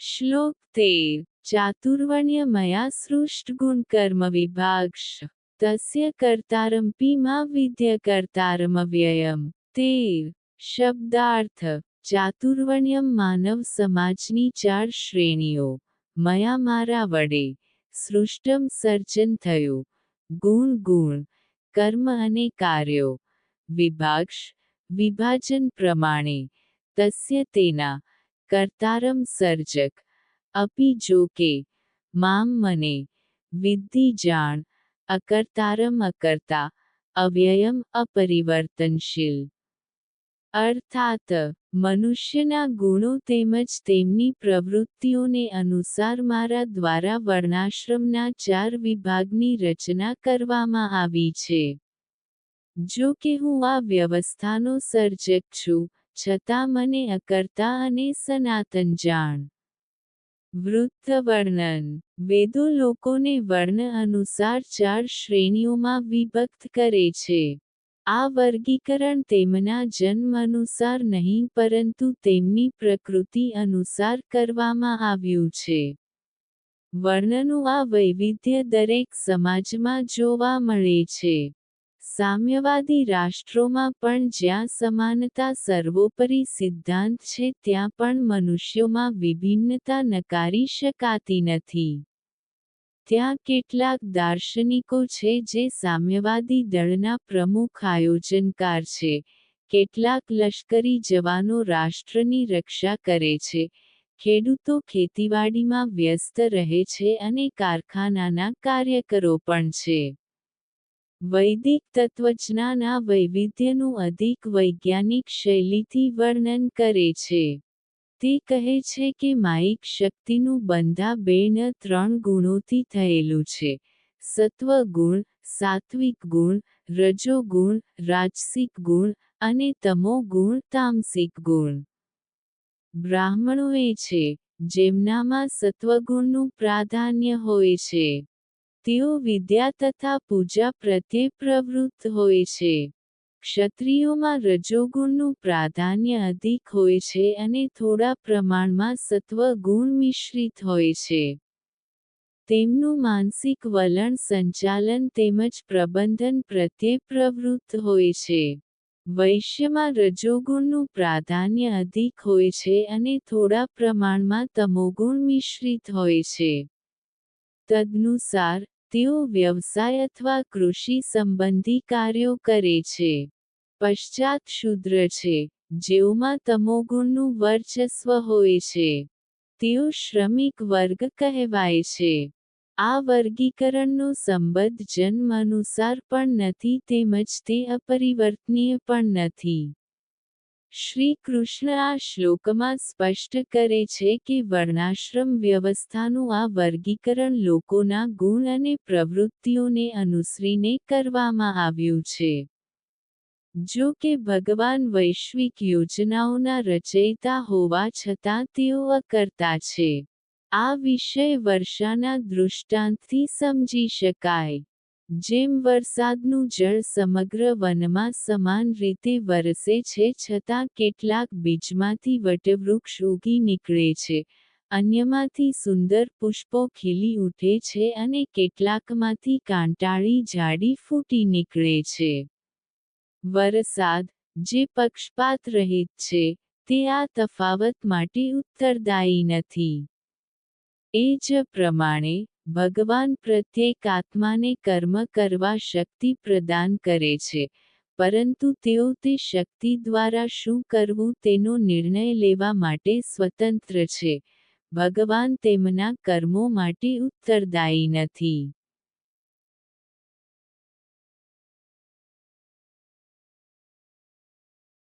શ્લોક તેર ચાતુર્વણ્ય મયા સૃષ્ટ ગુણ કર્મ વિભાગશ તસ્ય કર્તારમપી મા વિદ્ય કર્તારમવ્યયમ તેર શબ્દાર્થ ચાતુર્વણ્યમ માનવ સમાજની ચાર શ્રેણીઓ મયા મારા વડે સૃષ્ટમ સર્જન થયું ગુણ ગુણ કર્મ અને કાર્યો વિભાગશ વિભાજન પ્રમાણે તસ્ય તેના કર્તારમ સર્જક. અપી જો કે, મામ મને વિદ્ધિ જાણ, અકર્તારમ અકર્તા, અવ્યયમ અપરિવર્તનશીલ. અર્થાત, મનુષ્યના ગુણો તેમજ તેમની પ્રવૃત્તિઓને અનુસાર મારા દ્વારા વર્ણાશ્રમના ચાર વિભાગની રચના કરવામાં આવી છે. જો કે હું આ વ્યવસ્થાનો સર્જક છું છતાં મને અકર્તા અને સનાતન જાણ. વૃત્ત વર્ણન વેદો લોકોને વર્ણ અનુસાર ચાર શ્રેણીઓમાં વિભક્ત કરે છે. આ વર્ગીકરણ તેમના જન્મ અનુસાર નહીં, પરંતુ તેમની પ્રકૃતિ અનુસાર કરવામાં આવ્યું છે. વર્ણનું આ વૈવિધ્ય દરેક સમાજમાં જોવા મળે છે. સામ્યવાદી રાષ્ટ્રોમાં પણ જ્યાં સમાનતા સર્વોપરી સિદ્ધાંત છે, ત્યાં પણ મનુષ્યોમાં વિભિન્નતા નકારી શકાતી નથી. ત્યાં કેટલાક દાર્શનિકો છે જે સામ્યવાદી દળના પ્રમુખ આયોજનકાર છે. કેટલાક લશ્કરી જવાનો રાષ્ટ્રની રક્ષા કરે છે. ખેડૂતો ખેતીવાડીમાં વ્યસ્ત રહે છે અને કારખાનાના કાર્યકરો પણ છે. વૈદિક તત્વજ્ઞાના વૈવિધ્યનું અધિક વૈજ્ઞાનિક શૈલીથી વર્ણન કરે છે. તે કહે છે કે માયિક શક્તિનું બંધા બે ને ત્રણ ગુણોથી થયેલું છે. સત્વ ગુણ સાત્વિક ગુણ રજો ગુણ રાજસિક ગુણ અને તમો ગુણ તામસિક ગુણ. બ્રાહ્મણો એ છે, જેમનામાં સત્વગુણનું પ્રાધાન્ય હોય છે. તેઓ વિદ્યા તથા પૂજા પ્રત્યે પ્રવૃત્ત હોય છે. ક્ષત્રિયોમાં રજોગુણનું પ્રાધાન્ય અધિક હોય છે અને થોડા પ્રમાણમાં સત્વ ગુણ મિશ્રિત હોય છે. તેમનું માનસિક વલણ સંચાલન તેમજ પ્રબંધન પ્રત્યે પ્રવૃત્ત હોય છે. વૈશ્યમાં રજોગુણનું પ્રાધાન્ય અધિક હોય છે અને થોડા પ્રમાણમાં તમોગુણ મિશ્રિત હોય છે. તદનુસાર, તેઓ વ્યવસાય અથવા કૃષિ સંબંધી કાર્યો કરે છે. પશ્ચાત શૂદ્ર છે, જેઓમાં તમોગુણનું વર્ચસ્વ હોય છે. તેઓ શ્રમિક વર્ગ કહેવાય છે. આ વર્ગીકરણનો સંબંધ જન્મ અનુસાર પણ નથી તેમજ તે અપરિવર્તનીય પણ નથી. શ્રી કૃષ્ણ આ શ્લોકમાં સ્પષ્ટ કરે છે કે વર્ણાશ્રમ વ્યવસ્થાનું આ વર્ગીકરણ લોકોના ગુણ અને પ્રવૃત્તિઓને અનુસરીને કરવામાં આવ્યું છે. જો કે ભગવાન વૈશ્વિક યોજનાઓના રચયિતા હોવા છતાં તેઓ અકર્તા છે. આ વિષય વર્ષાના દૃષ્ટાંતથી સમજી શકાય. જેમ વરસાદનું જળ સમગ્ર વનમાં સમાન રીતે વરસે છે છતાં કેટલાક બીજમાંથી વટવૃક્ષ ઉગી નીકળે છે, અન્યમાંથી સુંદર પુષ્પો ખીલી ઉઠે છે અને કેટલાકમાંથી કાંટાળી ઝાડી ફૂટી નીકળે છે. વરસાદ, જે પક્ષપાત રહિત છે, તે આ તફાવત માટે ઉત્તરદાયી નથી. એ જ પ્રમાણે ભગવાન પ્રત્યેક આત્માને કર્મ કરવા શક્તિ પ્રદાન કરે છે, પરંતુ તેઓ તે શક્તિ દ્વારા શું કરવું તેનો નિર્ણય લેવા માટે સ્વતંત્ર છે. ભગવાન તેમના કર્મો માટે ઉત્તરદાયી નથી.